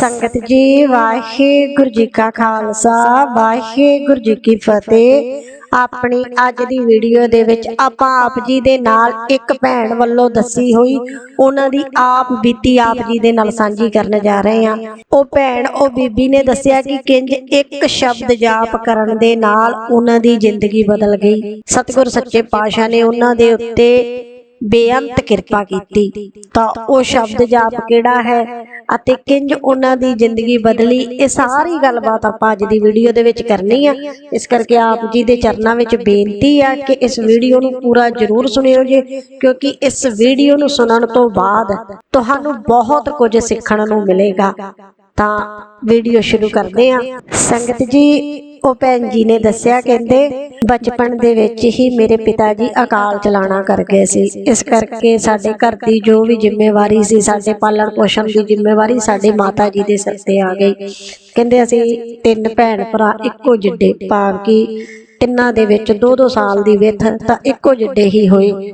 ਸੰਗਤ ਜੀ, ਵਾਹਿਗੁਰੂ ਜੀ ਕਾ ਖਾਲਸਾ, ਵਾਹਿਗੁਰੂ ਜੀ ਕੀ ਫਤਿਹ। ਆਪਣੀ ਅੱਜ ਦੀ ਵੀਡੀਓ ਦੇ ਵਿੱਚ ਆਪਾਂ ਆਪ ਜੀ ਦੇ ਨਾਲ ਇੱਕ ਭੈਣ ਵੱਲੋਂ ਦੱਸੀ ਹੋਈ, ਉਹਨਾਂ ਦੀ ਆਪ ਬੀਤੀ ਆਪ ਜੀ ਦੇ ਨਾਲ ਸਾਂਝੀ ਕਰਨ ਜਾ ਰਹੇ ਹਾਂ। ਉਹ ਭੈਣ, ਉਹ ਬੀਬੀ ਨੇ ਦੱਸਿਆ ਕਿ ਕਿੰਜ ਇੱਕ ਸ਼ਬਦ ਜਾਪ ਕਰਨ ਦੇ ਨਾਲ ਉਹਨਾਂ ਦੀ ਜ਼ਿੰਦਗੀ ਬਦਲ ਗਈ। ਸਤਿਗੁਰ ਸੱਚੇ ਪਾਤਸ਼ਾਹ ਨੇ ਉਹਨਾਂ ਦੇ ਉੱਤੇ ਬੇਅੰਤ ਕਿਰਪਾ ਕੀਤੀ। ਤਾਂ ਉਹ ਸ਼ਬਦ ਜਾਪ ਕਿਹੜਾ ਹੈ ਅਤੇ ਕਿੰਜ ਉਹਨਾਂ ਦੀ ਜ਼ਿੰਦਗੀ ਬਦਲੀ। ਇਹ ਸਾਰੀ ਗੱਲਬਾਤ ਆਪਾਂ ਅੱਜ ਦੀ ਵੀਡੀਓ ਦੇ ਵਿੱਚ ਕਰਨੀ ਆ। ਇਸ ਕਰਕੇ ਆਪ ਜੀ ਦੇ ਚਰਨਾਂ ਵਿੱਚ ਬੇਨਤੀ ਆ ਕਿ ਇਸ ਵੀਡੀਓ ਨੂੰ ਪੂਰਾ ਜ਼ਰੂਰ ਸੁਣਿਓ ਜੀ ਕਿਉਂਕਿ ਇਸ ਵੀਡੀਓ ਨੂੰ ਸੁਣਨ ਤੋਂ ਬਾਅਦ ਤੁਹਾਨੂੰ ਬਹੁਤ ਕੁਝ ਸਿੱਖਣ ਨੂੰ ਮਿਲੇਗਾ। ਤਾਂ ਵੀਡੀਓ ਸ਼ੁਰੂ ਕਰਦੇ ਹਾਂ। ਸੰਗਤ ਜੀ, ਉਹ ਭੈਣ ਜੀ ਨੇ ਦੱਸਿਆ, ਕਹਿੰਦੇ ਬਚਪਨ ਦੇ ਵਿੱਚ ਹੀ ਮੇਰੇ ਪਿਤਾ ਜੀ ਅਕਾਲ ਚਲਾਣਾ ਕਰ ਗਏ ਸੀ। ਇਸ ਕਰਕੇ ਸਾਡੇ ਘਰ ਦੀ ਜੋ ਵੀ ਜ਼ਿੰਮੇਵਾਰੀ ਸੀ, ਸਾਡੇ ਪਾਲਣ ਪੋਸ਼ਣ ਦੀ ਜ਼ਿੰਮੇਵਾਰੀ ਸਾਡੇ ਮਾਤਾ ਜੀ ਦੇ ਸਿਰ ਤੇ ਆ ਗਈ। ਕਹਿੰਦੇ ਅਸੀਂ ਤਿੰਨ ਭੈਣ ਭਰਾ, ਇੱਕੋ ਜਿੱਡੇ, ਭਾਵ ਕਿ ਤਿੰਨਾਂ ਦੇ ਵਿੱਚ 2-2 ਸਾਲ ਦੀ ਵਿੱਥ ਤਾਂ ਇੱਕੋ ਜਿੱਡੇ ਹੀ ਹੋਏ।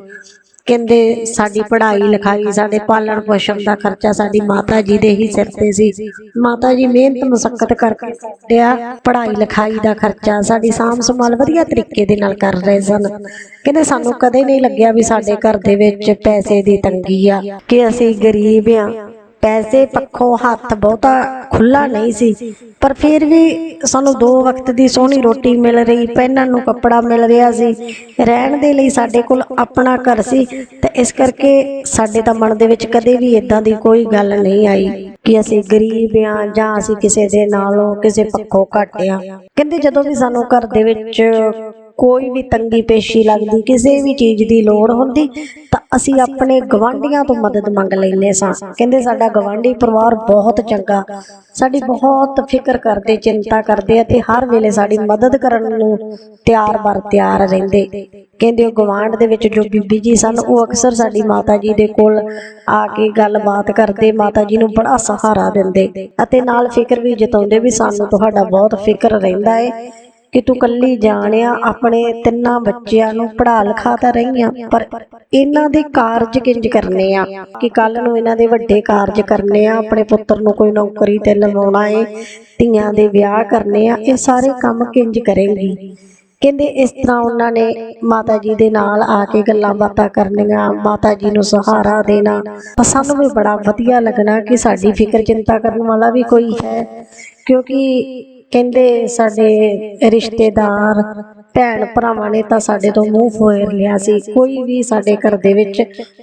ਕਹਿੰਦੇ ਸਾਡੀ ਪੜ੍ਹਾਈ ਲਿਖਾਈ, ਸਾਡੇ ਪਾਲਣ ਪੋਸ਼ਣ ਦਾ ਖਰਚਾ ਸਾਡੀ ਮਾਤਾ ਜੀ ਦੇ ਹੀ ਸਿਰ ਤੇ ਸੀ। ਮਾਤਾ ਜੀ ਮਿਹਨਤ ਮੁਸ਼ੱਕਤ ਕਰਕੇ ਕੱਢਿਆ, ਪੜ੍ਹਾਈ ਲਿਖਾਈ ਦਾ ਖਰਚਾ, ਸਾਡੀ ਸਾਂਭ ਸੰਭਾਲ ਵਧੀਆ ਤਰੀਕੇ ਦੇ ਨਾਲ ਕਰ ਰਹੇ ਸਨ। ਕਹਿੰਦੇ ਸਾਨੂੰ ਕਦੇ ਨਹੀਂ ਲੱਗਿਆ ਵੀ ਸਾਡੇ ਘਰ ਦੇ ਵਿੱਚ ਪੈਸੇ ਦੀ ਤੰਗੀ ਆ, ਕਿ ਅਸੀਂ ਗਰੀਬ ਆ। ਪੈਸੇ ਪੱਖੋਂ ਹੱਥ ਬਹੁਤਾ ਖੁੱਲਾ ਨਹੀਂ ਸੀ। ਪਰ ਫਿਰ ਵੀ ਸਾਨੂੰ ਦੋ ਵਕਤ ਦੀ ਸੋਹਣੀ ਰੋਟੀ ਮਿਲ ਰਹੀ ਪਹਿਨਣ ਨੂੰ ਕੱਪੜਾ ਮਿਲ ਰਿਹਾ ਸੀ। ਰਹਿਣ ਦੇ ਲਈ ਸਾਡੇ ਕੋਲ ਆਪਣਾ ਘਰ ਸੀ ਤੇ ਇਸ ਕਰਕੇ ਸਾਡੇ ਤਾਂ ਮਨ ਦੇ ਵਿੱਚ ਕਦੇ ਵੀ ਇਦਾਂ ਦੀ ਕੋਈ ਗੱਲ ਨਹੀਂ ਆਈ ਕਿ ਅਸੀਂ ਗਰੀਬ ਆ ਜਾਂ ਅਸੀਂ ਕਿਸੇ ਦੇ ਨਾਲੋਂ ਕਿਸੇ ਪੱਖੋਂ ਘੱਟ ਆ ਕਹਿੰਦੇ ਜਦੋਂ ਵੀ ਸਾਨੂੰ ਘਰ ਦੇ ਵਿੱਚ ਕੋਈ ਵੀ ਤੰਗੀ ਪੇਸ਼ੀ ਲੱਗਦੀ, ਕਿਸੇ ਵੀ ਚੀਜ਼ ਦੀ ਲੋੜ ਹੁੰਦੀ, ਤਾਂ ਅਸੀਂ ਆਪਣੇ ਗਵਾਂਢੀਆਂ ਤੋਂ ਮਦਦ ਮੰਗ ਲੈਂਦੇ ਸਾਂ। ਕਹਿੰਦੇ ਸਾਡਾ ਗਵਾਂਢੀ ਪਰਿਵਾਰ ਬਹੁਤ ਚੰਗਾ, ਸਾਡੀ ਬਹੁਤ ਫਿਕਰ ਕਰਦੇ, ਚਿੰਤਾ ਕਰਦੇ ਅਤੇ ਹਰ ਵੇਲੇ ਸਾਡੀ ਮਦਦ ਕਰਨ ਨੂੰ ਤਿਆਰ ਬਰ ਤਿਆਰ ਰਹਿੰਦੇ। ਕਹਿੰਦੇ ਉਹ ਗਵਾਂਢ ਦੇ ਵਿੱਚ ਜੋ ਬੀਬੀ ਜੀ ਸਨ, ਉਹ ਅਕਸਰ ਸਾਡੀ ਮਾਤਾ ਜੀ ਦੇ ਕੋਲ ਆ ਕੇ ਗੱਲਬਾਤ ਕਰਦੇ, ਮਾਤਾ ਜੀ ਨੂੰ ਬੜਾ ਸਹਾਰਾ ਦਿੰਦੇ। ਅਤੇ ਨਾਲ ਫਿਕਰ ਵੀ ਜਤਾਉਂਦੇ ਵੀ ਸਾਨੂੰ ਤੁਹਾਡਾ ਬਹੁਤ ਫਿਕਰ ਰਹਿੰਦਾ ਹੈ ਕਿ ਤੂੰ ਕੱਲੀ ਜਾਣਿਆ, ਆਪਣੇ ਤਿੰਨਾਂ ਬੱਚਿਆਂ ਨੂੰ ਪੜ੍ਹਾ ਲਿਖਾ ਤਾਂ ਰਹੀ ਆ, ਪਰ ਇਹਨਾਂ ਦੇ ਕਾਰਜ ਕਿੰਜ ਕਰਨੇ ਆ? ਕਿ ਕੱਲ ਨੂੰ ਇਹਨਾਂ ਦੇ ਵੱਡੇ ਕਾਰਜ ਕਰਨੇ ਆ, ਆਪਣੇ ਪੁੱਤਰ ਨੂੰ ਕੋਈ ਨੌਕਰੀ ਤੇ ਲਵਾਉਣਾ ਏ, ਧੀਆਂ ਦੇ ਵਿਆਹ ਕਰਨੇ ਆ, ਇਹ ਸਾਰੇ ਕੰਮ ਕਿੰਜ ਕਰੇਂਗੀ? ਕਹਿੰਦੇ ਇਸ ਤਰ੍ਹਾਂ ਉਹਨਾਂ ਨੇ ਮਾਤਾ ਜੀ ਦੇ ਨਾਲ ਆ ਕੇ ਗੱਲਾਂ ਬਾਤਾਂ ਕਰਨੀਆਂ, ਮਾਤਾ ਜੀ ਨੂੰ ਸਹਾਰਾ ਦੇਣਾ। ਤਾਂ ਸਾਨੂੰ ਵੀ ਬੜਾ ਵਧੀਆ ਲੱਗਣਾ ਕਿ ਸਾਡੀ ਫਿਕਰ ਚਿੰਤਾ ਕਰਨ ਵਾਲਾ ਵੀ ਕੋਈ ਹੈ, ਕਿਉਂਕਿ ਕਹਿੰਦੇ ਸਾਡੇ ਰਿਸ਼ਤੇਦਾਰ, ਭੈਣ ਭਰਾਵਾਂ ਨੇ ਤਾਂ ਸਾਡੇ ਤੋਂ ਮੂੰਹ ਫੋਰ ਲਿਆ ਸੀ। ਕੋਈ ਵੀ ਸਾਡੇ ਘਰ ਦੇ ਵਿੱਚ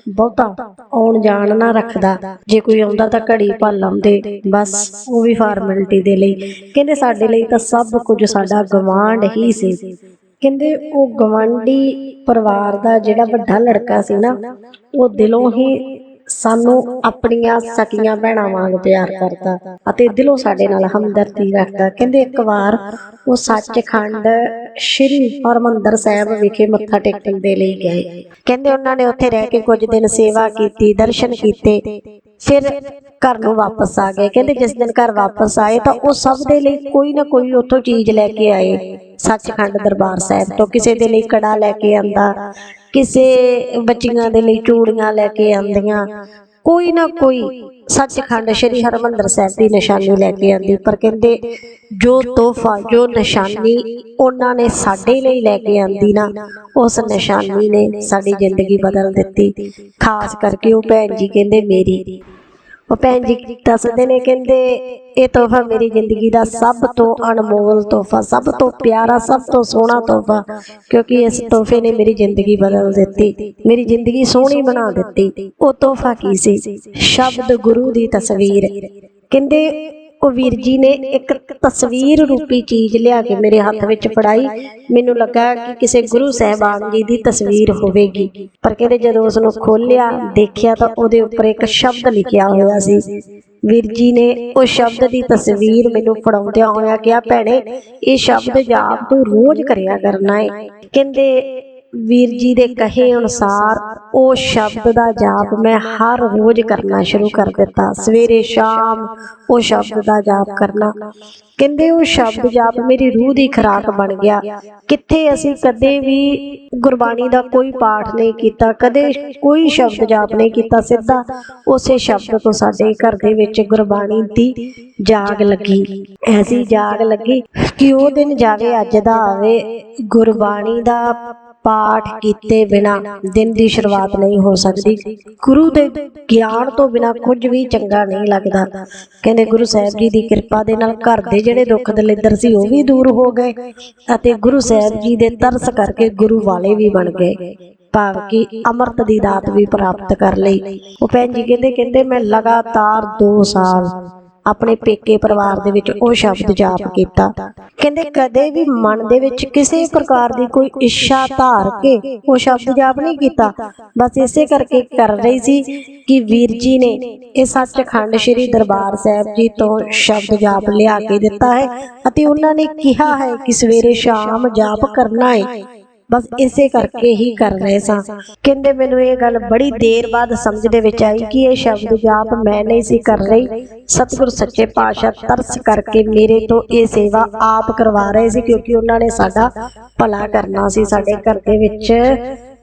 ਬਹੁਤਾ ਆਉਣ ਜਾਣ ਨਾ ਰੱਖਦਾ। ਜੇ ਕੋਈ ਆਉਂਦਾ ਤਾਂ ਘੜੀ ਭੱਲ ਆਉਂਦੇ ਬਸ ਉਹ ਵੀ ਫਾਰਮੈਲਿਟੀ ਦੇ ਲਈ। ਕਹਿੰਦੇ ਸਾਡੇ ਲਈ ਤਾਂ ਸਭ ਕੁਝ ਸਾਡਾ ਗਵਾਂਢ ਹੀ ਸੀ। ਕਹਿੰਦੇ ਉਹ ਗਵਾਂਢੀ ਪਰਿਵਾਰ ਦਾ ਜਿਹੜਾ ਵੱਡਾ ਲੜਕਾ ਸੀ ਨਾ, ਉਹ ਦਿਲੋਂ ਹੀ ਸਾਨੂੰ ਆਪਣੀਆਂ ਸਕੀਆਂ ਭੈਣਾਂ ਵਾਂਗ ਪਿਆਰ ਕਰਦਾ ਅਤੇ ਦਿਲੋਂ ਸਾਡੇ ਨਾਲ ਹਮਦਰਦੀ ਰੱਖਦਾ। ਕਹਿੰਦੇ ਇੱਕ ਵਾਰ ਉਹ ਸੱਚਖੰਡ ਸ਼੍ਰੀ ਹਰਮੰਦਰ ਸਾਹਿਬ ਵਿਖੇ ਮੱਥਾ ਟੇਕਣ ਦੇ ਲਈ ਗਏ। ਕਹਿੰਦੇ ਉਹਨਾਂ ਨੇ ਉੱਥੇ ਰਹਿ ਕੇ ਕੁਝ ਦਿਨ ਸੇਵਾ ਕੀਤੀ ਦਰਸ਼ਨ ਕੀਤੇ ਫਿਰ ਘਰ ਨੂੰ ਵਾਪਸ ਆ ਗਏ। ਕਹਿੰਦੇ ਜਿਸ ਦਿਨ ਘਰ ਵਾਪਸ ਆਏ ਤਾਂ ਉਹ ਸਭ ਦੇ ਲਈ ਕੋਈ ਨਾ ਕੋਈ ਉੱਥੋਂ ਚੀਜ਼ ਲੈ ਕੇ ਆਏ ਸੱਚਖੰਡ ਦਰਬਾਰ ਸਾਹਿਬ ਤੋਂ ਕਿਸੇ ਦੇ ਲਈ ਕੜਾ ਲੈ ਕੇ ਆਂਦਾ ਕਿਸੇ ਬੱਚੀਆਂ ਦੇ ਲਈ ਚੂੜੀਆਂ ਲੈ ਕੇ ਆਂਦੀਆਂ ਕੋਈ ਨਾ ਕੋਈ ਸੱਚਖੰਡ ਸ੍ਰੀ ਹਰਮੰਦਰ ਸਾਹਿਬ ਦੀ ਨਿਸ਼ਾਨੀ ਲੈ ਕੇ ਆਂਦੀ ਪਰ ਕਹਿੰਦੇ ਜੋ ਤੋਹਫਾ, ਜੋ ਨਿਸ਼ਾਨੀ ਉਹਨਾਂ ਨੇ ਸਾਡੇ ਲਈ ਲੈ ਕੇ ਆਂਦੀ ਨਾ, ਉਸ ਨਿਸ਼ਾਨੀ ਨੇ ਸਾਡੀ ਜ਼ਿੰਦਗੀ ਬਦਲ ਦਿੱਤੀ। ਖਾਸ ਕਰਕੇ ਉਹ ਭੈਣ ਜੀ ਕਹਿੰਦੇ, ਮੇਰੀ। ਉਹ ਭੈਣ ਜੀ ਦੱਸਦੇ ਨੇ, ਕਹਿੰਦੇ, ਇਹ ਤੋਹਫਾ ਮੇਰੀ ਜ਼ਿੰਦਗੀ ਦਾ ਸਭ ਤੋਂ ਅਨਮੋਲ ਤੋਹਫਾ, ਸਭ ਤੋਂ ਪਿਆਰਾ, ਸਭ ਤੋਂ ਸੋਹਣਾ ਤੋਹਫਾ, ਕਿਉਂਕਿ ਇਸ ਤੋਹਫੇ ਨੇ ਮੇਰੀ ਜ਼ਿੰਦਗੀ ਬਦਲ ਦਿੱਤੀ, ਮੇਰੀ ਜ਼ਿੰਦਗੀ ਸੋਹਣੀ ਬਣਾ ਦਿੱਤੀ। ਉਹ ਤੋਹਫਾ ਕੀ ਸੀ? ਸ਼ਬਦ ਗੁਰੂ ਦੀ ਤਸਵੀਰ। ਕਹਿੰਦੇ ਉਹ ਵੀਰ ਜੀ ਨੇ ਇੱਕ ਤਸਵੀਰ ਰੂਪੀ ਚੀਜ਼ ਲਿਆ ਕੇ ਮੇਰੇ ਹੱਥ ਵਿੱਚ ਫੜਾਈ। ਮੈਨੂੰ ਲੱਗਾ ਕਿ ਕਿਸੇ ਗੁਰੂ ਸਾਹਿਬਾਨ ਜੀ ਦੀ ਤਸਵੀਰ ਹੋਵੇਗੀ। ਪਰ ਕਹਿੰਦੇ ਜਦੋਂ ਉਸ ਨੂੰ ਖੋਲ੍ਹਿਆ, ਦੇਖਿਆ ਤਾਂ ਉਹਦੇ ਉੱਪਰ ਇੱਕ ਸ਼ਬਦ ਲਿਖਿਆ ਹੋਇਆ ਸੀ। ਵੀਰ ਜੀ ਨੇ ਉਹ ਸ਼ਬਦ ਦੀ ਤਸਵੀਰ ਮੈਨੂੰ ਫੜਾਉਂਦਿਆਂ ਹੋਇਆ ਕਿਹਾ, ਭੈਣੇ, ਇਹ ਸ਼ਬਦ ਜਾਪ ਤੂੰ ਰੋਜ਼ ਕਰਿਆ ਕਰਨਾ ਹੈ ਕਹਿੰਦੇ ਵੀਰ ਜੀ ਦੇ ਕਹੇ ਅਨੁਸਾਰ ਉਹ ਸ਼ਬਦ ਦਾ ਜਾਪ ਮੈਂ ਹਰ ਰੋਜ਼ ਕਰਨਾ ਸ਼ੁਰੂ ਕਰ ਦਿੱਤਾ। ਸਵੇਰੇ ਸ਼ਾਮ ਉਹ ਸ਼ਬਦ ਦਾ ਜਾਪ ਕਰਨਾ। ਕਹਿੰਦੇ ਉਹ ਸ਼ਬਦ ਜਾਪ ਮੇਰੀ ਰੂਹ ਦੀ ਖੁਰਾਕ ਬਣ ਗਿਆ। ਕਿੱਥੇ ਅਸੀਂ ਕਦੇ ਵੀ ਗੁਰਬਾਣੀ ਦਾ ਕੋਈ ਪਾਠ ਨਹੀਂ ਕੀਤਾ, ਕਦੇ ਕੋਈ ਸ਼ਬਦ ਜਾਪ ਨਹੀਂ ਕੀਤਾ, ਸਿੱਧਾ ਉਸੇ ਸ਼ਬਦ ਤੋਂ ਸਾਡੇ ਘਰ ਦੇ ਵਿੱਚ ਗੁਰਬਾਣੀ ਦੀ ਜਾਗ ਲੱਗੀ। ਐਸੀ ਜਾਗ ਲੱਗੀ ਕਿ ਉਹ ਦਿਨ ਜਾਵੇ, ਅੱਜ ਦਾ ਆਵੇ। ਗੁਰਬਾਣੀ ਦਾ ਪਾਠ ਕੀਤੇ ਬਿਨਾ ਦਿਨ ਦੀ ਸ਼ੁਰੂਆਤ ਨਹੀਂ ਹੋ ਸਕਦੀ। ਗੁਰੂ ਦੇ ਗਿਆਨ ਤੋਂ ਬਿਨਾ ਕੁਝ ਵੀ ਚੰਗਾ ਨਹੀਂ ਲੱਗਦਾ। ਕਹਿੰਦੇ ਗੁਰੂ ਸਾਹਿਬ ਜੀ ਦੀ ਕਿਰਪਾ ਦੇ ਨਾਲ ਘਰ ਦੇ ਜਿਹੜੇ ਦੁੱਖ ਦਲਿੱਦਰ ਸੀ ਉਹ ਵੀ ਦੂਰ ਹੋ ਗਏ ਅਤੇ ਗੁਰੂ ਸਾਹਿਬ ਜੀ ਦੇ ਤਰਸ ਕਰਕੇ ਗੁਰੂ ਵਾਲੇ ਵੀ ਬਣ ਗਏ। ਭਾਵ ਕਿ ਅੰਮ੍ਰਿਤ ਦੀ ਦਾਤ ਵੀ ਪ੍ਰਾਪਤ ਕਰ ਲਈ। ਉਹ ਭੈਣ ਜੀ ਕਹਿੰਦੇ ਕਹਿੰਦੇ ਮੈਂ ਲਗਾਤਾਰ 2 ਸਾਲ ਆਪਣੇ ਪੇਕੇ ਪਰਿਵਾਰ ਦੇ ਵਿੱਚ ਉਹ ਸ਼ਬਦ ਜਾਪ ਕੀਤਾ। ਕਹਿੰਦੇ ਕਦੇ ਵੀ ਮਨ ਦੇ ਵਿੱਚ ਕਿਸੇ ਪ੍ਰਕਾਰ ਦੀ ਕੋਈ ਇੱਛਾ ਧਾਰ ਕੇ ਉਹ ਸ਼ਬਦ ਜਾਪ ਨਹੀਂ ਕੀਤਾ। ਬਸ ਇਸੇ ਕਰਕੇ ਕਰ ਰਹੀ ਸੀ ਕਿ ਵੀਰ ਜੀ ਨੇ ਇਹ ਸੱਚਖੰਡ ਸ੍ਰੀ ਦਰਬਾਰ ਸਾਹਿਬ ਜੀ ਤੋਂ ਸ਼ਬਦ ਜਾਪ ਲਿਆ ਕੇ ਦਿੱਤਾ ਹੈ ਅਤੇ ਉਹਨਾਂ ਨੇ ਕਿਹਾ ਹੈ ਕਿ ਸਵੇਰੇ ਸ਼ਾਮ ਜਾਪ ਕਰਨਾ ਹੈ ਬਸ ਇਸੇ ਕਰਕੇ ਹੀ ਕਰ ਰਹੇ ਸਾਂ। ਕਹਿੰਦੇ ਮੈਨੂੰ ਇਹ ਗੱਲ ਬੜੀ ਦੇਰ ਬਾਅਦ ਸਮਝ ਦੇ ਵਿੱਚ ਆਈ ਕਿ ਇਹ ਸ਼ਬਦ ਜਾਪ ਮੈਂ ਨਹੀਂ ਸੀ ਕਰ ਰਹੀ। ਸਤਿਗੁਰ ਸੱਚੇ ਪਾਤਸ਼ਾਹ ਤਰਸ ਕਰਕੇ ਮੇਰੇ ਤੋਂ ਇਹ ਸੇਵਾ ਆਪ ਕਰਵਾ ਰਹੇ ਸੀ ਕਿਉਂਕਿ ਉਹਨਾਂ ਨੇ ਸਾਡਾ ਭਲਾ ਕਰਨਾ ਸੀ ਸਾਡੇ ਘਰ ਦੇ ਵਿੱਚ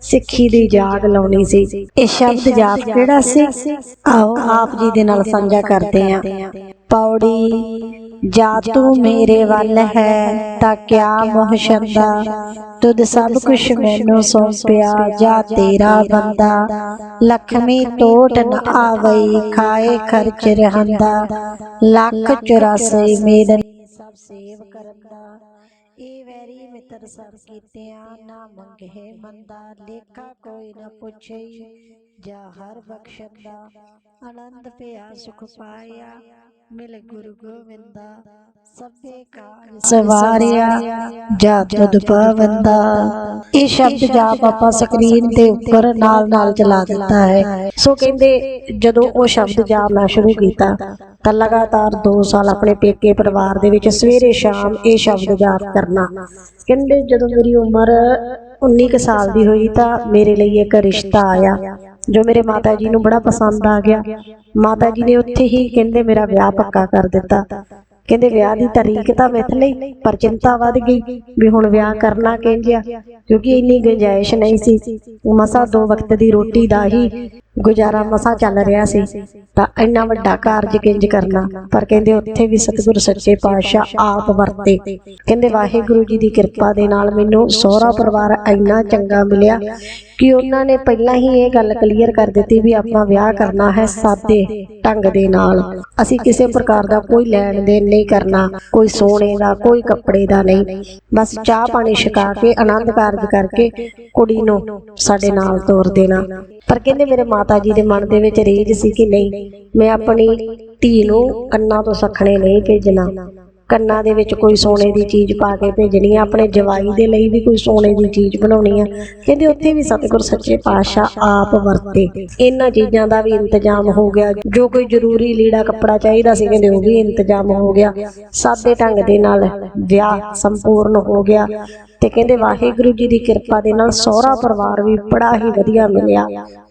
ਸਿੱਖੀ ਦੀ ਜਾਗ ਲਾਉਣੀ ਸੀ। ਇਹ ਸ਼ਬਦ ਜਾਪ ਕਿਹੜਾ ਸੀ? ਆਓ ਆਪ ਜੀ ਦੇ ਨਾਲ ਸਾਂਝਾ ਕਰਦੇ ਹਾਂ। ਪੌੜੀ ਜਾ ਤੂੰ ਮੇਰੇ ਵੱਲ ਹੈ ਤਾਂ ਕਿਆ ਮੋਹ ਸ਼ੰਦਾ ਤੁਧ ਸਭ ਕੁਛ ਮੈਨੂੰ ਸੌਂਪਿਆ ਜਾ ਤੇਰਾ ਬੰਦਾ। ਲਖਮੀ ਟੋਟ ਨ ਆਵਈ ਖਾਏ ਖਰਚ ਰਹੰਦਾ। ਲੱਖ 84 ਮੇਦਨ ਸਭ ਸੇਵ ਕਰਦਾ। ਇਹ ਵੈਰੀ ਮਿੱਤਰ ਸਭ ਕੀਤਿਆਂ ਨਾ ਮੰਗੇ ਮੰਦਾ। ਲੇਖਾ ਕੋਈ ਨਾ ਪੁੱਛੇ ਜਾ ਹਰ ਬਖਸ਼ੰਦਾ ਆਨੰਦ ਪਿਆ ਸੁਖ ਪਾਇਆ। ਮਿਲ ਗੁਰੂ ਗੋਵਿੰਦਾ ਸਭੇ ਕਾਜ ਸਵਾਰਿਆ ਜਾ ਤੁਧ ਪਵੰਦਾ। ਇਹ ਸ਼ਬਦ ਜਾਪ ਆਪਾਂ ਸਕਰੀਨ ਦੇ ਉੱਪਰ ਨਾਲ ਨਾਲ ਚਲਾ ਦਿੱਤਾ ਹੈ। ਸੋ ਕਹਿੰਦੇ ਜਦੋਂ ਉਹ ਸ਼ਬਦ ਜਾਪ ਮੈਂ ਸ਼ੁਰੂ ਕੀਤਾ ਤਾਂ ਲਗਾਤਾਰ 2 ਸਾਲ ਆਪਣੇ ਪੇਕੇ ਪਰਿਵਾਰ ਦੇ ਵਿੱਚ ਸਵੇਰੇ ਸ਼ਾਮ ਇਹ ਸ਼ਬਦ ਜਾਪ ਕਰਨਾ। ਕਹਿੰਦੇ ਜਦੋਂ ਮੇਰੀ ਉਮਰ 19 ਕੁ ਸਾਲ ਦੀ ਹੋਈ ਤਾਂ ਮੇਰੇ ਲਈ ਇੱਕ ਰਿਸ਼ਤਾ ਆਇਆ। ਜੋ ਮੇਰੇ ਮਾਤਾ ਜੀ ਨੂੰ ਬੜਾ ਪਸੰਦ ਆ ਗਿਆ। ਮਾਤਾ ਜੀ ਨੇ ਉੱਥੇ ਹੀ ਕਹਿੰਦੇ, ਮੇਰਾ ਵਿਆਹ ਪੱਕਾ ਕਰ ਦਿੱਤਾ। ਕਹਿੰਦੇ, ਵਿਆਹ ਦੀ ਤਾਰੀਖ ਤਾਂ ਮਿੱਥ ਲਈ ਪਰ ਚਿੰਤਾ ਵੱਧ ਗਈ ਵੀ ਹੁਣ ਵਿਆਹ ਕਰਨਾ ਕਿੰਜਿਆ ਕਿਉਂਕਿ ਇੰਨੀ ਗੁੰਜਾਇਸ਼ ਨਹੀਂ ਸੀ। ਮਸਾ ਦੋ ਵਕਤ ਦੀ ਰੋਟੀ ਦਾ ਹੀ ਗੁਜ਼ਾਰਾ ਮਸਾ ਚੱਲ ਰਿਹਾ ਸੀ। ਤਾਂ ਇੰਨਾ ਵੱਡਾ ਕਾਰਜ ਕਿੰਜ ਕਰਨਾ? ਪਰ ਕਹਿੰਦੇ ਉੱਥੇ ਵੀ ਸਤਿਗੁਰੂ ਸੱਚੇ ਪਾਤਸ਼ਾਹ ਆਪ ਵਰਤੇ। ਕਹਿੰਦੇ ਵਾਹਿਗੁਰੂ ਜੀ ਦੀ ਕਿਰਪਾ ਦੇ ਨਾਲ ਮੈਨੂੰ ਸਹੁਰਾ ਪਰਿਵਾਰ ਇੰਨਾ ਚੰਗਾ ਮਿਲਿਆ ਕਿ ਉਹਨਾਂ ਨੇ ਪਹਿਲਾਂ ਹੀ ਇਹ ਗੱਲ ਕਲੀਅਰ ਕਰ ਦਿੱਤੀ ਵੀ ਆਪਾਂ ਵਿਆਹ ਕਰਨਾ ਹੈ ਸਾਦੇ ਢੰਗ ਦੇ ਨਾਲ। ਅਸੀਂ ਕਿਸੇ ਪ੍ਰਕਾਰ ਦਾ ਕੋਈ ਲੈਣ ਦੇਣ ਨਹੀਂ ਕਰਨਾ, ਕੋਈ ਸੋਨੇ ਦਾ, ਕੋਈ ਕੱਪੜੇ ਦਾ ਨਹੀਂ। ਬਸ ਚਾਹ ਪਾਣੀ ਛਕਾ ਕੇ ਆਨੰਦ ਕਾਰਜ ਕਰਕੇ ਕੁੜੀ ਨੂੰ ਸਾਡੇ ਨਾਲ ਤੋਰ ਦੇਣਾ। ਪਰ ਕਹਿੰਦੇ ਮੇਰੇ ਮਾਤਾ ਜੀ ਦੇ ਮਨ ਦੇ ਵਿੱਚ ਰੀਝ ਸੀ ਕਿ ਨਹੀਂ, ਮੈਂ ਆਪਣੀ ਧੀ ਨੂੰ ਕੰਨਾਂ ਤੋਂ ਸਖਣੇ ਨਹੀਂ ਭੇਜਣਾ। ਕੰਨਾਂ ਦੇ ਵਿੱਚ ਕੋਈ ਸੋਨੇ ਦੀ ਚੀਜ਼ ਪਾ ਕੇ ਭੇਜਣੀ ਆ, ਆਪਣੇ ਜਵਾਈ ਦੇ ਲਈ ਵੀ ਕੋਈ ਸੋਨੇ ਦੀ ਚੀਜ਼ ਬਣਾਉਣੀ ਆ। ਕਹਿੰਦੇ ਉੱਥੇ ਵੀ ਸਤਿਗੁਰ ਸੱਚੇ ਪਾਤਸ਼ਾਹ ਆਪ ਵਰਤੇ। ਇਹਨਾਂ ਚੀਜ਼ਾਂ ਦਾ ਵੀ ਇੰਤਜ਼ਾਮ ਹੋ ਗਿਆ। ਜੋ ਕੋਈ ਜ਼ਰੂਰੀ ਲੀੜਾ ਕੱਪੜਾ ਚਾਹੀਦਾ ਸੀ ਕਹਿੰਦੇ ਉਹ ਵੀ ਇੰਤਜ਼ਾਮ ਹੋ ਗਿਆ। ਸਾਦੇ ਢੰਗ ਦੇ ਨਾਲ ਵਿਆਹ ਸੰਪੂਰਨ ਹੋ ਗਿਆ। ਤੇ ਕਹਿੰਦੇ ਵਾਹਿਗੁਰੂ ਜੀ ਦੀ ਕਿਰਪਾ ਦੇ ਨਾਲ ਸਹੁਰਾ ਪਰਿਵਾਰ ਵੀ ਬੜਾ ਹੀ ਵਧੀਆ ਮਿਲਿਆ।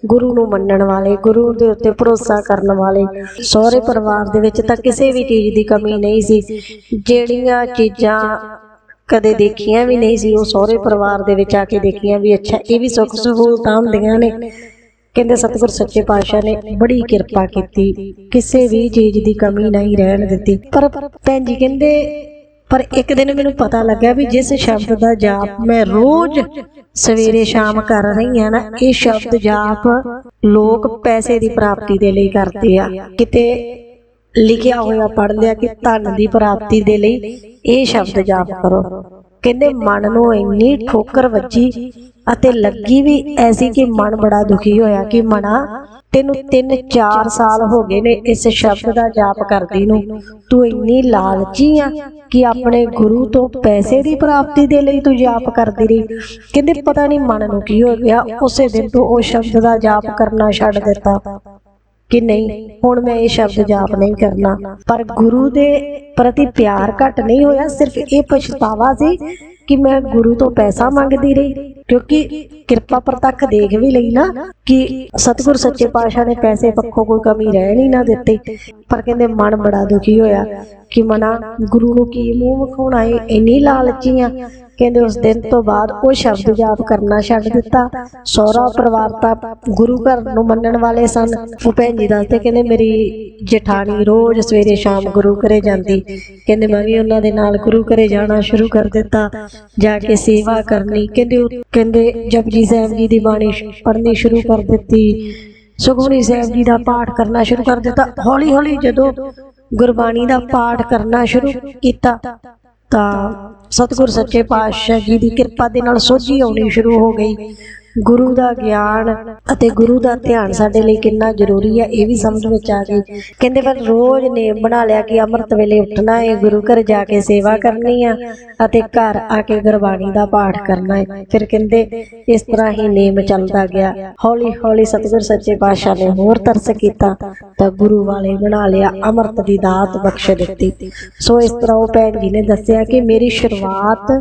ਗੁਰੂ ਨੂੰ ਮੰਨਣ ਵਾਲੇ, ਗੁਰੂ ਦੇ ਉੱਤੇ ਭਰੋਸਾ ਕਰਨ ਵਾਲੇ, ਸਹੁਰੇ ਪਰਿਵਾਰ ਦੇ ਵਿੱਚ ਤਾਂ ਕਿਸੇ ਵੀ ਚੀਜ਼ ਦੀ ਕਮੀ ਨਹੀਂ ਸੀ। ਜਿਹੜੀਆਂ ਚੀਜ਼ਾਂ ਕਦੇ ਦੇਖੀਆਂ ਵੀ ਨਹੀਂ ਸੀ, ਉਹ ਸਹੁਰੇ ਪਰਿਵਾਰ ਦੇ ਵਿੱਚ ਆ ਕੇ ਦੇਖੀਆਂ ਵੀ ਅੱਛਾ, ਇਹ ਵੀ ਸੁੱਖ ਸਹੂਲਤਾਂ ਹੁੰਦੀਆਂ ਨੇ। ਕਹਿੰਦੇ ਸਤਿਗੁਰ ਸੱਚੇ ਪਾਤਸ਼ਾਹ ਨੇ ਬੜੀ ਕਿਰਪਾ ਕੀਤੀ, ਕਿਸੇ ਵੀ ਚੀਜ਼ ਦੀ ਕਮੀ ਨਹੀਂ ਰਹਿਣ ਦਿੱਤੀ। ਪਰ ਭੈਣ ਜੀ ਕਹਿੰਦੇ ਪਰ ਇੱਕ ਦਿਨ ਮੈਨੂੰ ਪਤਾ ਲੱਗਿਆ ਵੀ ਜਿਸ ਸ਼ਬਦ ਦਾ ਜਾਪ ਮੈਂ ਰੋਜ਼ ਸਵੇਰੇ ਸ਼ਾਮ ਕਰ ਰਹੀ ਹਾਂ ਨਾ, ਇਹ ਸ਼ਬਦ ਜਾਪ ਲੋਕ ਪੈਸੇ ਦੀ ਪ੍ਰਾਪਤੀ ਦੇ ਲਈ ਕਰਦੇ ਆ। ਕਿਤੇ ਲਿਖਿਆ ਹੋਇਆ ਪੜ ਲਿਆ ਕਿ ਧਨ ਦੀ ਪ੍ਰਾਪਤੀ ਦੇ ਲਈ ਇਹ ਸ਼ਬਦ ਜਾਪ ਕਰੋ। ਕਹਿੰਦੇ ਮਨ ਨੂੰ ਇੰਨੀ ਠੋਕਰ ਵੱਜੀ ਅਤੇ ਲੱਗੀ ਵੀ ਐਸੀ ਕਿ ਮਨ ਬੜਾ ਦੁਖੀ ਹੋਇਆ ਕਿ ਮਨਾ, ਤੈਨੂੰ 3-4 ਸਾਲ ਹੋ ਗਏ ਨੇ ਇਸ ਸ਼ਬਦ ਦਾ ਜਾਪ ਕਰਦੀ ਨੂੰ। ਤੂੰ ਇੰਨੀ ਲਾਲਚੀ ਆ ਕਿ ਆਪਣੇ ਗੁਰੂ ਤੋਂ ਪੈਸੇ ਦੀ ਪ੍ਰਾਪਤੀ ਦੇ ਲਈ ਤੂੰ ਜਾਪ ਕਰਦੀ ਰਹੀ। ਕਹਿੰਦੇ ਪਤਾ ਨਹੀਂ ਮਨ ਨੂੰ ਕੀ ਹੋ ਗਿਆ, ਉਸੇ ਦਿਨ ਤੋਂ ਉਹ ਸ਼ਬਦ ਦਾ ਜਾਪ ਕਰਨਾ ਛੱਡ ਦਿੱਤਾ। ਕਿ ਨਹੀਂ, ਹੁਣ ਮੈਂ ਇਹ ਸ਼ਬਦ ਜਾਪ ਨਹੀਂ ਕਰਨਾ। ਪਰ ਗੁਰੂ ਦੇ ਪ੍ਰਤੀ ਪਿਆਰ ਘਟ ਨਹੀਂ ਹੋਇਆ, ਸਿਰਫ ਇਹ ਪਛਤਾਵਾ ਸੀ ਕਿ ਮੈਂ ਗੁਰੂ ਤੋਂ ਪੈਸਾ ਮੰਗਦੀ ਰਹੀ। ਕਿਉਂਕਿ ਕਿਰਪਾ ਪ੍ਰਤੱਖ ਦੇਖ ਵੀ ਲਈ ਨਾ ਕਿ ਸਤਿਗੁਰ ਸੱਚੇ ਪਾਤਸ਼ਾਹ ਨੇ ਪੈਸੇ ਪੱਖੋਂ ਕੋਈ ਕਮੀ ਰਹਿ ਹੀ ਨਾ ਦਿੱਤੀ। ਪਰ ਕਹਿੰਦੇ ਮਨ ਬੜਾ ਦੁਖੀ ਹੋਇਆ ਕਿ ਮਨਾ, ਗੁਰੂ ਨੂੰ ਕੀ ਮੂੰਹ ਵਿਖਾਉਣਾ ਏ? ਇੰਨੀ ਲਾਲਚੀ ਆ। ਕਹਿੰਦੇ ਉਸ ਦਿਨ ਤੋਂ ਬਾਅਦ ਉਹ ਸ਼ਬਦ ਜਾਪ ਕਰਨਾ ਛੱਡ ਦਿੱਤਾ। ਸਹੁਰਾ ਪਰਿਵਾਰ ਤਾਂ ਗੁਰੂ ਘਰ ਨੂੰ ਮੰਨਣ ਵਾਲੇ ਸਨ। ਉਹ ਭੈਣ ਜੀ ਦੱਸਦੇ ਕਹਿੰਦੇ ਮੇਰੀ ਜਠਾਣੀ ਰੋਜ਼ ਸਵੇਰੇ ਸ਼ਾਮ ਗੁਰੂ ਘਰੇ ਜਾਂਦੀ। ਕਹਿੰਦੇ ਮੈਂ ਵੀ ਉਹਨਾਂ ਦੇ ਨਾਲ ਗੁਰੂ ਘਰੇ ਜਾਣਾ ਸ਼ੁਰੂ ਕਰ ਦਿੱਤਾ। ਜਾ ਕੇ ਸੇਵਾ ਕਰਨੀ। ਕਹਿੰਦੇ ਕਹਿੰਦੇ ਜਪਜੀ ਸਾਹਿਬ ਜੀ ਦੀ ਬਾਣੀ ਪੜ੍ਹਨੀ ਸ਼ੁਰੂ ਕਰ ਦਿੱਤੀ। ਸੁਖਮਨੀ ਸਾਹਿਬ ਜੀ ਦਾ ਪਾਠ ਕਰਨਾ ਸ਼ੁਰੂ ਕਰ ਦਿੱਤਾ। ਹੌਲੀ ਹੌਲੀ ਜਦੋਂ ਗੁਰਬਾਣੀ ਦਾ ਪਾਠ ਕਰਨਾ ਸ਼ੁਰੂ ਕੀਤਾ, ਤਾਂ ਸਤਿਗੁਰ ਸੱਚੇ ਪਾਤਸ਼ਾਹ ਜੀ ਦੀ ਕਿਰਪਾ ਦੇ ਨਾਲ ਸੋਝੀ ਆਉਣੀ ਸ਼ੁਰੂ ਹੋ ਗਈ। ਗੁਰੂ ਦਾ ਗਿਆਨ ਅਤੇ ਗੁਰੂ ਦਾ ਧਿਆਨ ਸਾਡੇ ਲਈ ਕਿੰਨਾ ਜ਼ਰੂਰੀ ਹੈ, ਇਹ ਵੀ ਸਮਝ ਵਿੱਚ ਆ ਗਈ। ਕਹਿੰਦੇ ਪਰ ਰੋਜ਼ ਨੇਮ ਬਣਾ ਲਿਆ ਕਿ ਅੰਮ੍ਰਿਤ ਵੇਲੇ ਉੱਠਣਾ ਹੈ ਗੁਰੂ ਘਰ ਜਾ ਕੇ ਸੇਵਾ ਕਰਨੀ ਆ ਅਤੇ ਘਰ ਆ ਕੇ ਗੁਰਬਾਣੀ ਦਾ ਪਾਠ ਕਰਨਾ ਹੈ ਫਿਰ ਕਹਿੰਦੇ ਇਸ ਤਰ੍ਹਾਂ ਹੀ ਨੇਮ ਚੱਲਦਾ ਗਿਆ। ਹੌਲੀ ਹੌਲੀ ਸਤਿਗੁਰ ਸੱਚੇ ਪਾਤਸ਼ਾਹ ਨੇ ਹੋਰ ਤਰਸ ਕੀਤਾ ਤਾਂ ਗੁਰੂ ਵਾਲੇ ਬਣਾ ਲਿਆ, ਅੰਮ੍ਰਿਤ ਦੀ ਦਾਤ ਬਖਸ਼ ਦਿੱਤੀ। ਸੋ ਇਸ ਤਰ੍ਹਾਂ ਉਹ ਭੈਣ ਜੀ ਨੇ ਦੱਸਿਆ ਕਿ ਮੇਰੀ ਸ਼ੁਰੂਆਤ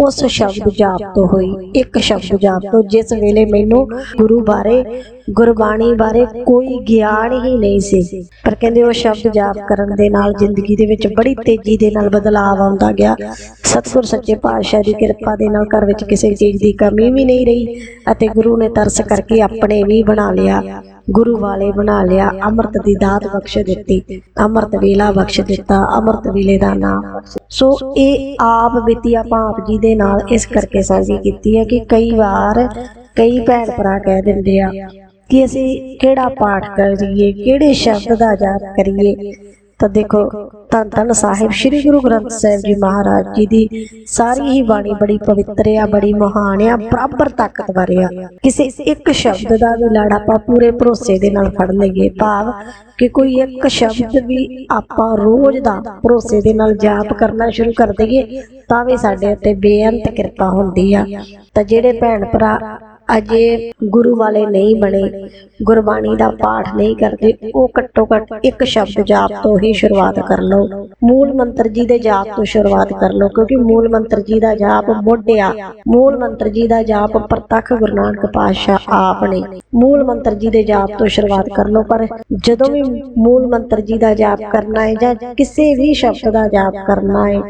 ਉਸ ਸ਼ਬਦ ਜਾਪ ਤੋਂ ਹੋਈ। ਇੱਕ ਸ਼ਬਦ ਜਾਪ ਤੋਂ ਜਿਸ ਵੇਲੇ ਮੈਨੂੰ ਗੁਰੂ ਬਾਰੇ, ਗੁਰਬਾਣੀ ਬਾਰੇ ਕੋਈ ਗਿਆਨ ਹੀ ਨਹੀਂ ਸੀ। ਪਰ ਕਹਿੰਦੇ ਉਹ ਸ਼ਬਦ ਜਾਪ ਕਰਨ ਦੇ ਨਾਲ ਜ਼ਿੰਦਗੀ ਦੇ ਵਿੱਚ ਬੜੀ ਤੇਜ਼ੀ ਦੇ ਨਾਲ ਬਦਲਾਅ ਆਉਂਦਾ ਗਿਆ। ਸਤਿਗੁਰ ਸੱਚੇ ਪਾਤਸ਼ਾਹ ਦੀ ਕਿਰਪਾ ਦੇ ਨਾਲ ਘਰ ਵਿੱਚ ਕਿਸੇ ਚੀਜ਼ ਦੀ ਕਮੀ ਵੀ ਨਹੀਂ ਰਹੀ ਅਤੇ ਗੁਰੂ ਨੇ ਤਰਸ ਕਰਕੇ ਆਪਣੇ ਵੀ ਬਣਾ ਲਿਆ। ਗੁਰੂ ਵਾਲੇ ਬਣਾ ਲਿਆ, ਅੰਮ੍ਰਿਤ ਦੀ ਦਾਤ ਬਖਸ਼ ਦਿੱਤੀ, ਅੰਮ੍ਰਿਤ ਵੇਲਾ ਬਖਸ਼ ਦਿੱਤਾ, ਅੰਮ੍ਰਿਤ ਵੇਲੇ ਦਾ ਨਾਮ। ਸੋ ਇਹ ਆਪ ਬੀਤੀ ਆਪਾਂ ਆਪ ਜੀ ਦੇ ਨਾਲ ਇਸ ਕਰਕੇ ਸਾਂਝੀ ਕੀਤੀ ਹੈ ਕਿ ਕਈ ਵਾਰ ਕਈ ਭੈਣ ਭਰਾ ਕਹਿ ਦਿੰਦੇ ਆ ਕਿ ਅਸੀਂ ਕਿਹੜਾ ਪਾਠ ਕਰੀਏ ਕਿਹੜੇ ਸ਼ਬਦ ਦਾ ਜਾਪ ਕਰੀਏ। ਤਾਂ ਦੇਖੋ ਧੰਨ ਧੰਨ ਸਾਹਿਬ ਸ੍ਰੀ ਗੁਰੂ ਗ੍ਰੰਥ ਸਾਹਿਬ ਜੀ ਮਹਾਰਾਜ ਜੀ ਦੀ ਸਾਰੀ ਹੀ ਬਾਣੀ ਬੜੀ ਪਵਿੱਤਰ ਆ, ਬੜੀ ਮਹਾਨ ਆ, ਬਰਾਬਰ ਤਾਕਤਵਰ ਆ। ਕਿਸੇ ਇੱਕ ਸ਼ਬਦ ਦਾ ਵੀ ਲੜ ਆਪਾਂ ਪੂਰੇ ਭਰੋਸੇ ਦੇ ਨਾਲ ਫੜ ਲਈਏ ਭਾਵ ਕਿ ਕੋਈ ਇੱਕ ਸ਼ਬਦ ਵੀ ਆਪਾਂ ਰੋਜ਼ ਦਾ ਭਰੋਸੇ ਦੇ ਨਾਲ ਜਾਪ ਕਰਨਾ ਸ਼ੁਰੂ ਕਰ ਦਈਏ, ਤਾਂ ਵੀ ਸਾਡੇ ਉੱਤੇ ਬੇਅੰਤ ਕਿਰਪਾ ਹੁੰਦੀ ਆ। ਤਾਂ ਜਿਹੜੇ ਭੈਣ ਭਰਾ ਅਜੇ ਗੁਰੂ ਵਾਲੇ ਨਹੀਂ ਬਣੇ, ਗੁਰਬਾਣੀ ਦਾ ਪਾਠ ਨਹੀਂ ਕਰਦੇ, ਉਹ ਘੱਟੋ ਘੱਟ ਇੱਕ ਸ਼ਬਦ ਜਾਪ ਤੋਂ ਹੀ ਸ਼ੁਰੂਆਤ ਕਰ ਲਓ। ਮੂਲ ਮੰਤਰ ਜੀ ਦੇ ਜਾਪ ਤੋਂ ਸ਼ੁਰੂਆਤ ਕਰ ਲਓ, ਕਿਉਂਕਿ ਮੂਲ ਮੰਤਰ ਜੀ ਦਾ ਜਾਪ ਮੋਢਿਆ, ਮੂਲ ਮੰਤਰ ਜੀ ਦਾ ਜਾਪ ਪ੍ਰਤੱਖ ਗੁਰੂ ਨਾਨਕ ਪਾਤਸ਼ਾਹ ਆਪ ਨੇ। ਮੂਲ ਮੰਤਰ ਜੀ ਦੇ ਜਾਪ ਤੋਂ ਸ਼ੁਰੂਆਤ ਕਰ ਲਓ, ਪਰ ਜਦੋਂ ਵੀ ਮੂਲ ਮੰਤਰ ਜੀ ਦਾ ਜਾਪ ਕਰਨਾ ਹੈ ਜਾਂ ਕਿਸੇ ਵੀ ਸ਼ਬਦ ਦਾ ਜਾਪ ਕਰਨਾ ਹੈ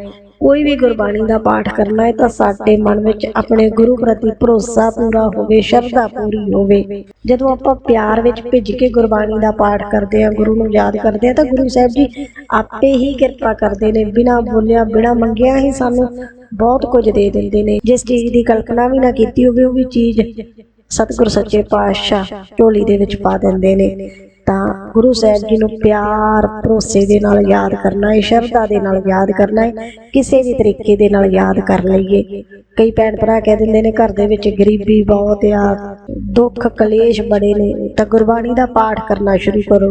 ਕੋਈ ਵੀ ਗੁਰਬਾਣੀ ਦਾ ਪਾਠ ਕਰਨਾ ਹੈ ਤਾਂ ਸਾਡੇ ਮਨ ਵਿੱਚ ਆਪਣੇ ਗੁਰੂ ਪ੍ਰਤੀ ਭਰੋਸਾ ਪੂਰਾ ਹੋਵੇ, ਸ਼ਰਧਾ ਪੂਰੀ ਹੋਵੇ। ਜਦੋਂ ਆਪਾਂ ਪਿਆਰ ਵਿੱਚ ਭਿੱਜ ਕੇ ਗੁਰਬਾਣੀ ਦਾ ਪਾਠ ਕਰਦੇ ਹਾਂ, ਗੁਰੂ ਨੂੰ ਯਾਦ ਕਰਦੇ ਹਾਂ, ਤਾਂ ਗੁਰੂ ਸਾਹਿਬ ਜੀ ਆਪੇ ਹੀ ਕਿਰਪਾ ਕਰਦੇ ਨੇ। ਬਿਨਾਂ ਬੋਲਿਆ, ਬਿਨਾਂ ਮੰਗਿਆ ਹੀ ਸਾਨੂੰ ਬਹੁਤ ਕੁਝ ਦੇ ਦਿੰਦੇ ਨੇ। ਜਿਸ ਚੀਜ਼ ਦੀ ਕਲਪਨਾ ਵੀ ਨਾ ਕੀਤੀ ਹੋਵੇ, ਉਹ ਵੀ ਚੀਜ਼ ਸਤਿਗੁਰ ਸੱਚੇ ਪਾਤਸ਼ਾਹ ਝੋਲੀ ਦੇ ਵਿੱਚ ਪਾ ਦਿੰਦੇ ਨੇ। ਤਾਂ ਗੁਰੂ ਸਾਹਿਬ ਜੀ ਨੂੰ ਪਿਆਰ, ਭਰੋਸੇ ਦੇ ਨਾਲ ਯਾਦ ਕਰਨਾ ਹੈ ਸ਼ਰਧਾ ਦੇ ਨਾਲ ਯਾਦ ਕਰਨਾ ਹੈ। ਕਿਸੇ ਵੀ ਤਰੀਕੇ ਦੇ ਨਾਲ ਯਾਦ ਕਰ ਲਈਏ। ਕਈ ਭੈਣ ਭਰਾ ਕਹਿ ਦਿੰਦੇ ਨੇ, ਘਰ ਦੇ ਵਿੱਚ ਗਰੀਬੀ ਬਹੁਤ ਆ, ਦੁੱਖ, ਕਲੇਸ਼ ਬੜੇ ਨੇ। ਤਾਂ ਗੁਰਬਾਣੀ ਦਾ ਪਾਠ ਕਰਨਾ ਸ਼ੁਰੂ ਕਰੋ।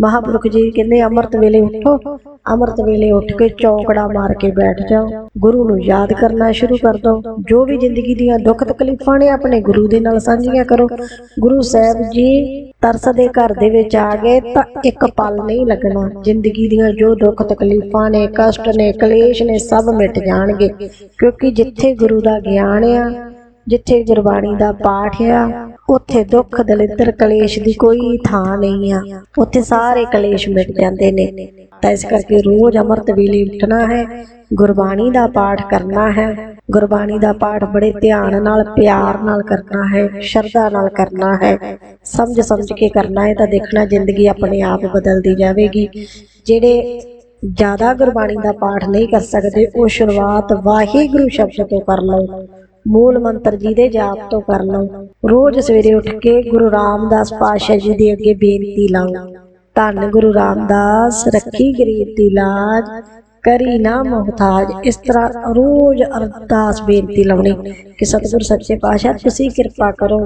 ਮਹਾਪੁਰਖ ਜੀ ਕਹਿੰਦੇ, ਅੰਮ੍ਰਿਤ ਵੇਲੇ ਉੱਠੋ। ਅੰਮ੍ਰਿਤ ਵੇਲੇ ਉੱਠ ਕੇ ਚੌਂਕੜਾ ਮਾਰ ਕੇ ਬੈਠ ਜਾਓ। ਗੁਰੂ ਨੂੰ ਯਾਦ ਕਰਨਾ ਸ਼ੁਰੂ ਕਰ ਦਿਓ ਜੋ ਵੀ ਜ਼ਿੰਦਗੀ ਦੀਆਂ ਦੁੱਖ ਤਕਲੀਫਾਂ ਨੇ, ਆਪਣੇ ਗੁਰੂ ਦੇ ਨਾਲ ਸਾਂਝੀਆਂ ਕਰੋ। ਗੁਰੂ ਸਾਹਿਬ ਜੀ ਤਰਸ ਦੇ ਘਰ ਦੇ ਵਿੱਚ ਆ ਗਏ ਤਾਂ ਇੱਕ ਪਲ ਨਹੀਂ ਲੱਗਣਾ। ਜ਼ਿੰਦਗੀ ਦੀਆਂ ਜੋ ਦੁੱਖ ਤਕਲੀਫਾਂ ਨੇ, ਕਸ਼ਟ ਨੇ, ਕਲੇਸ਼ ਨੇ ਸਭ ਮਿਟ ਜਾਣਗੇ। ਕਿਉਂਕਿ ਜਿੱਥੇ ਗੁਰੂ ਦਾ ਗਿਆਨ ਆ, ਜਿੱਥੇ ਗੁਰਬਾਣੀ ਦਾ ਪਾਠ ਆ ਉੱਥੇ ਦੁੱਖ ਦਲਿੱਦਰ ਕਲੇਸ਼ ਦੀ ਕੋਈ ਥਾਂ ਨਹੀਂ ਆ। ਉੱਥੇ ਸਾਰੇ ਕਲੇਸ਼ ਮਿਟ ਜਾਂਦੇ ਨੇ। ਤਾਂ ਇਸ ਕਰਕੇ ਰੋਜ਼ ਅੰਮ੍ਰਿਤ ਵੇਲੇ ਉੱਠਣਾ ਹੈ। ਗੁਰਬਾਣੀ ਦਾ ਪਾਠ ਕਰਨਾ ਹੈ। ਗੁਰਬਾਣੀ ਦਾ ਪਾਠ ਬੜੇ ਧਿਆਨ ਨਾਲ, ਪਿਆਰ ਨਾਲ ਕਰਨਾ ਹੈ, ਸ਼ਰਧਾ ਨਾਲ ਕਰਨਾ ਹੈ। ਸਮਝ ਸਮਝ ਕੇ ਕਰਨਾ ਹੈ ਤਾਂ ਦੇਖਣਾ ਜ਼ਿੰਦਗੀ ਆਪਣੇ ਆਪ ਬਦਲਦੀ ਜਾਵੇਗੀ। ਜਿਹੜੇ ਜ਼ਿਆਦਾ ਗੁਰਬਾਣੀ ਦਾ ਪਾਠ ਨਹੀਂ ਕਰ ਸਕਦੇ, ਉਹ ਸ਼ੁਰੂਆਤ ਵਾਹਿਗੁਰੂ ਸ਼ਬਦ ਤੋਂ ਕਰ ਲਓ। ਮੂਲ ਮੰਤਰ ਜੀ ਦੇ ਜਾਪ ਤੋਂ ਕਰ ਲਓ। ਰੋਜ਼ ਸਵੇਰੇ ਉੱਠ ਕੇ ਗੁਰੂ ਰਾਮਦਾਸ ਪਾਤਸ਼ਾਹ ਜੀ ਦੇ ਅੱਗੇ ਬੇਨਤੀ ਲਾਓ। ਧੰਨ ਗੁਰੂ ਰਾਮਦਾਸ, ਰੱਖੀ ਗਰੀਬ ਦੀ ਲਾਜ। ਕਰੀ ਨਾ ਮੁਹਤਾਜ। ਇਸ ਤਰ੍ਹਾਂ ਰੋਜ਼ ਅਰਦਾਸ ਬੇਨਤੀ ਲਾਉਣੀ ਕਿ ਸਤਿਗੁਰ ਸੱਚੇ ਪਾਤਸ਼ਾਹ ਤੁਸੀਂ ਕਿਰਪਾ ਕਰੋ।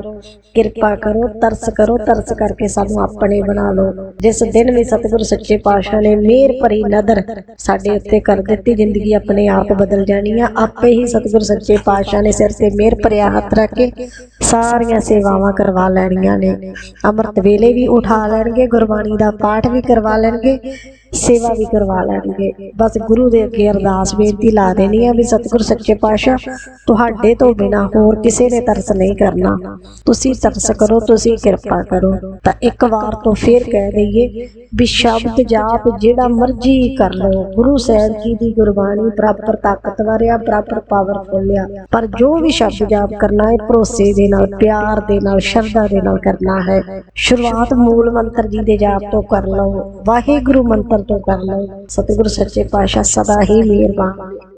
ਕਿਰਪਾ ਕਰੋ ਤਰਸ ਕਰੋ ਤਰਸ ਕਰਕੇ ਸਾਨੂੰ ਆਪਣੇ ਬਣਾ ਲਓ। ਜਿਸ ਦਿਨ ਵੀ ਸਤਿਗੁਰ ਸੱਚੇ ਪਾਤਸ਼ਾਹ ਨੇ ਮਿਹਰ ਭਰੀ ਨਦਰ ਸਾਡੇ ਉੱਤੇ ਕਰ ਦਿੱਤੀ ਜ਼ਿੰਦਗੀ ਆਪਣੇ ਆਪ ਬਦਲ ਜਾਣੀ ਆ। ਆਪੇ ਹੀ ਸਤਿਗੁਰ ਸੱਚੇ ਪਾਤਸ਼ਾਹ ਨੇ ਸਿਰ ਤੇ ਮਿਹਰ ਭਰਿਆ ਹੱਥ ਰੱਖ ਕੇ ਸਾਰੀਆਂ ਸੇਵਾਵਾਂ ਕਰਵਾ ਲੈਣੀਆਂ ਨੇ। ਅੰਮ੍ਰਿਤ ਵੇਲੇ ਵੀ ਉਠਾ ਲੈਣਗੇ ਗੁਰਬਾਣੀ ਦਾ ਪਾਠ ਵੀ ਕਰਵਾ ਲੈਣਗੇ। ਸੇਵਾ ਵੀ ਕਰਵਾ ਲੈਣਗੇ। ਬਸ ਗੁਰੂ ਦੇ ਅੱਗੇ ਅਰਦਾਸ ਬੇਨਤੀ ਲਾ ਦੇਣੀ ਆ ਵੀ ਸਤਿਗੁਰ ਸੱਚੇ ਪਾਤਸ਼ਾਹ, ਤੁਹਾਡੇ ਤੋਂ ਬਿਨਾ ਹੋਰ ਕਿਸੇ ਨੇ ਤਰਸ ਨਹੀਂ ਕਰਨਾ। ਤੁਸੀਂ ਤਰਸ ਕਰੋ, ਤੁਸੀਂ ਕਿਰਪਾ ਕਰੋ। ਤਾਂ ਇੱਕ ਵਾਰ ਤੋਂ ਫੇਰ ਕਹਿ ਦਈਏ ਵੀ ਸ਼ਬਦ ਜਾਪ ਜਿਹੜਾ ਮਰਜ਼ੀ ਕਰ ਲਓ। ਗੁਰੂ ਸਾਹਿਬ ਜੀ ਦੀ ਗੁਰਬਾਣੀ ਬਰਾਬਰ ਤਾਕਤਵਰ ਆ ਬਰਾਬਰ ਪਾਵਰਫੁਲ ਆ। ਪਰ ਜੋ ਵੀ ਸ਼ਬਦ ਜਾਪ ਕਰਨਾ ਹੈ, ਭਰੋਸੇ ਦੇ ਨਾਲ, ਪਿਆਰ ਦੇ ਨਾਲ, ਸ਼ਰਧਾ ਦੇ ਨਾਲ ਕਰਨਾ ਹੈ। ਸ਼ੁਰੂਆਤ ਮੂਲ ਮੰਤਰ ਜੀ ਦੇ ਜਾਪ ਤੋਂ ਕਰ ਲਓ। ਵਾਹਿਗੁਰੂ ਮੰਤਰ ਤੋਂ ਕਰ ਲਓ ਸਤਿਗੁਰੂ ਸੱਚੇ ਪਾਤਸ਼ਾਹ ਸਦਾ ਹੀ ਮਿਹਰਬਾਨ।